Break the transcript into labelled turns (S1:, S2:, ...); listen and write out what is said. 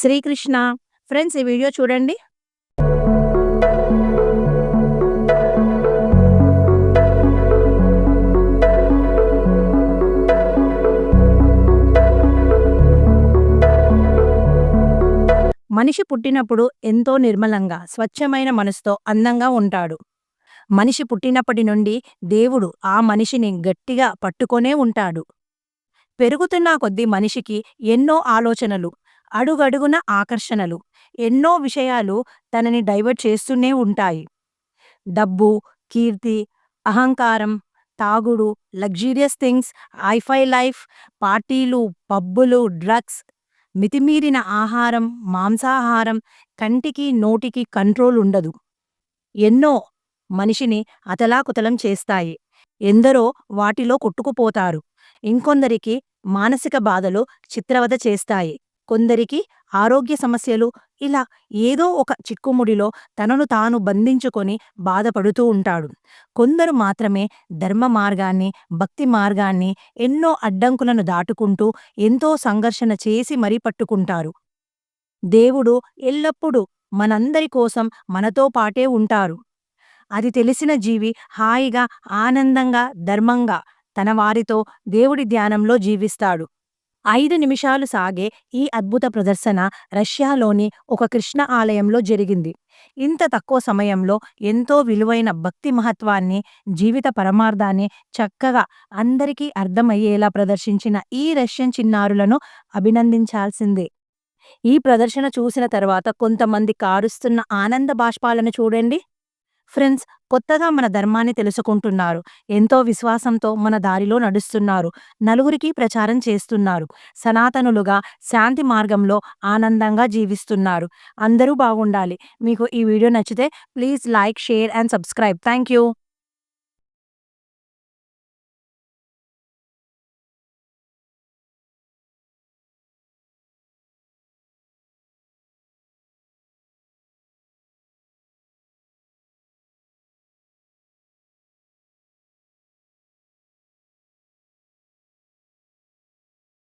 S1: Srikrishna. Friends ఈ video చూడండి. మనిషి పుట్టినప్పుడు ఎంతో నిర్మలంగా స్వచ్ఛమైన మనసుతో అందంగా ఉంటాడు. మనిషి పుట్టినప్పటి నుండి దేవుడు ఆ మనిషిని గట్టిగా పట్టుకొనే ఉంటాడు. పెరుగుతున్న కొద్దీ మనిషికి ఎన్నో ఆలోచనలు అడుగడుగున ఆకర్షణలు. ఎన్నో విషయాలు తనని డైవర్ట్ చేస్తూనే ఉంటాయి. డబ్బు కీర్తి అహంకారం తాగుడు లగ్జీరియస్ థింగ్స్ ఐఫై లైఫ్ పార్టీలు పబ్బులు డ్రగ్స్ మితిమీరిన ఆహారం మాంసాహారం కంటికి నోటికి కంట్రోల్ ఉండదు. ఎన్నో మనిషిని అతలాకుతలం చేస్తాయి. ఎందరో వాటిలో కొట్టుకుపోతారు. ఇంకొందరికి మానసిక బాధలు చిత్రవద చేస్తాయి. కొందరికి ఆరోగ్య సమస్యలు ఇలా ఏదో ఒక చిక్కుముడిలో తనను తాను బంధించుకొని బాధపడుతూ ఉంటాడు. కొందరు మాత్రమే ధర్మ మార్గాన్ని భక్తి మార్గాన్ని ఎన్నో అడ్డంకులను దాటుకుంటూ ఎంతో సంఘర్షణ చేసి మరీ పట్టుకుంటారు. దేవుడు ఎల్లప్పుడూ మనందరి కోసం మనతో పాటే ఉంటారు. అది తెలిసిన జీవి హాయిగా ఆనందంగా ధర్మంగా తన వారితో దేవుడి ధ్యానంలో జీవిస్తాడు. ఐదు నిమిషాలు సాగే ఈ అద్భుత ప్రదర్శన రష్యాలోని ఒక కృష్ణ ఆలయంలో జరిగింది. ఇంత తక్కువ సమయంలో ఎంతో విలువైన భక్తి మహత్వాన్ని జీవిత పరమార్థాన్ని చక్కగా అందరికీ అర్థమయ్యేలా ప్రదర్శించిన ఈ రష్యన్ చిన్నారులను అభినందించాల్సిందే. ఈ ప్రదర్శన చూసిన తర్వాత కొంతమంది కారుస్తున్న ఆనంద బాష్పాలను చూడండి. ఫ్రెండ్స్ కొత్తగా మన ధర్మాన్ని తెలుసుకుంటున్నారు. ఎంతో విశ్వాసంతో మన దారిలో నడుస్తున్నారు. నలుగురికి ప్రచారం చేస్తున్నారు. సనాతనులుగా శాంతి మార్గంలో ఆనందంగా జీవిస్తున్నారు. అందరూ బాగుండాలి. మీకు ఈ వీడియో నచ్చితే please like share and subscribe. Thank you.